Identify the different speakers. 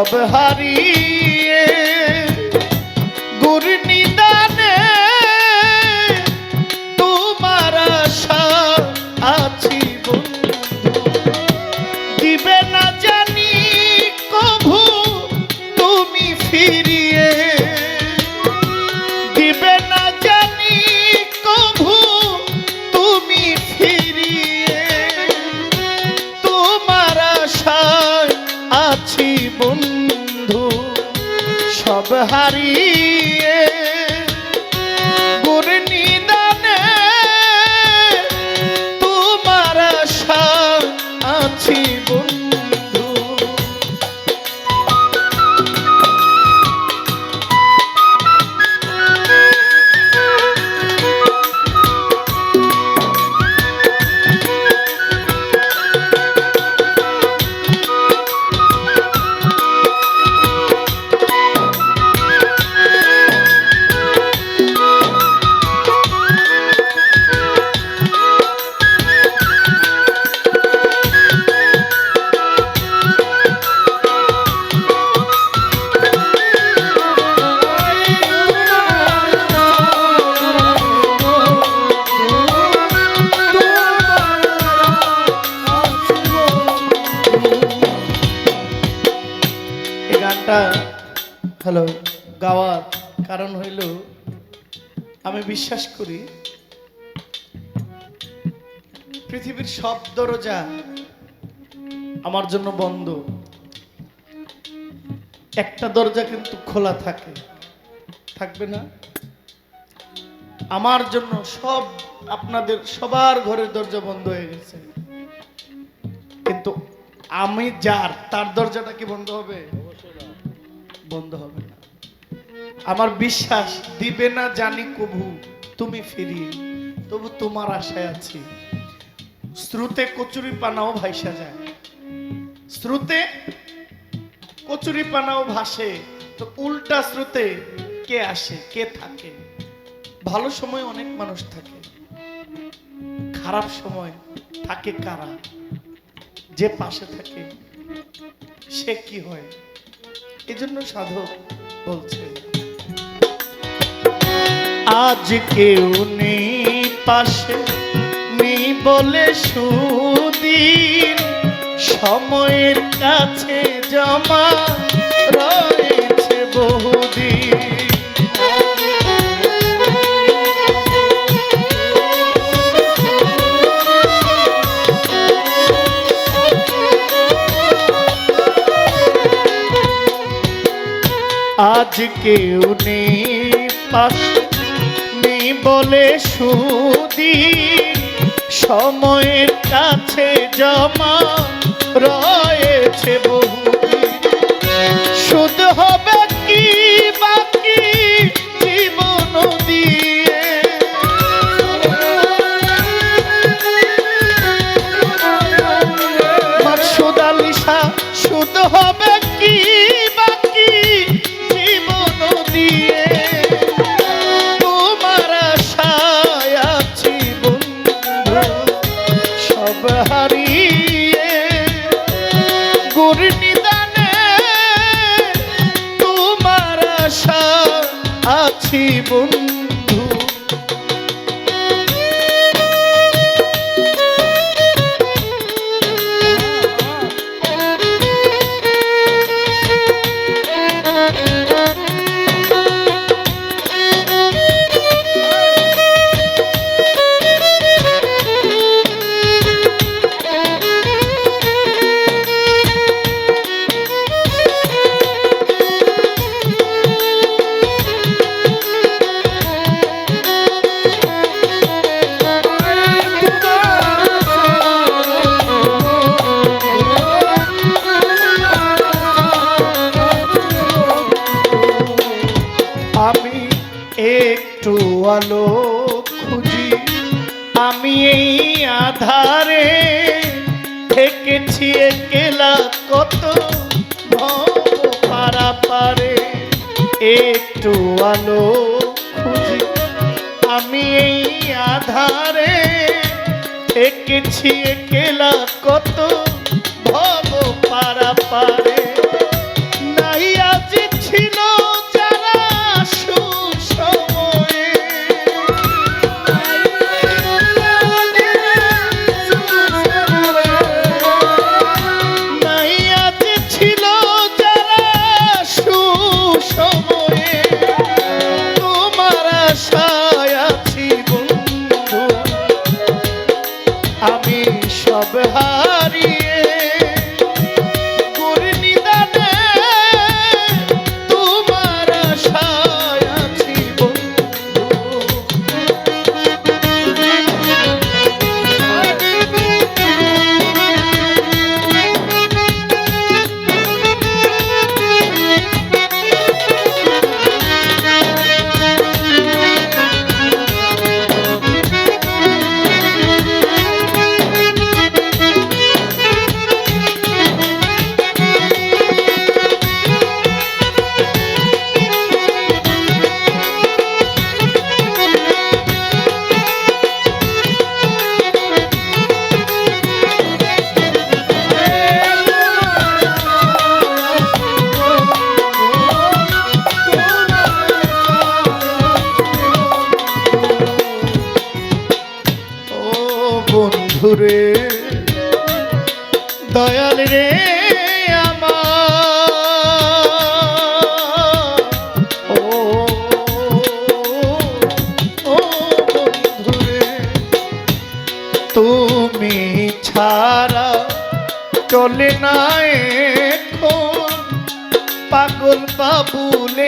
Speaker 1: সব হয় হারিয়ে গুর নিদানে তোমার আশায় আছি বন্ধু। আমি বিশ্বাস করি পৃথিবীর সব দরজা আমার জন্য বন্ধ। একটা দরজা কিন্তু খোলা থাকে। থাকবে না। আমার জন্য সব আপনাদের সবার ঘরের দরজা বন্ধ হয়ে গেছে। কিন্তু আমি যার তার দরজাটা কি বন্ধ হবে? বন্ধ হবে। আমার বিশ্বাস দিবে না জানি কবু, তুমি ফিরি তবু তোমার আশায় আছি। স্রোতে কচুরি পানাও ভাইসা যায়। স্রোতে কচুরি পানাও ভাসে, তো উল্টা স্রোতে কে আসে, কে থাকে? ভালো সময় অনেক মানুষ থাকে। খারাপ সময় থাকে কারা? যে পাশে থাকে, সে কি হয়? এজন্য সাধক বলছে আজ কেউ নেই পাশে। নেই বলে সুদিন সময়ের কাছে জমা রয়েছে বহুদিন। আজ কেউ নেই পাশে। বলে সুদি, সময়ের কাছে জমা রয়েছে বহু শুধ হবে কি বাকি জীবন দিয়ে? আলিশা শুধ হবে কি আছি বন্ধু। থেকেছি একলা কত পারা পারে একটু আলো খুঁজি আমি এই আধারে থেকেছি কেলা কত চলে না এখন। পাগল বাবুলেরা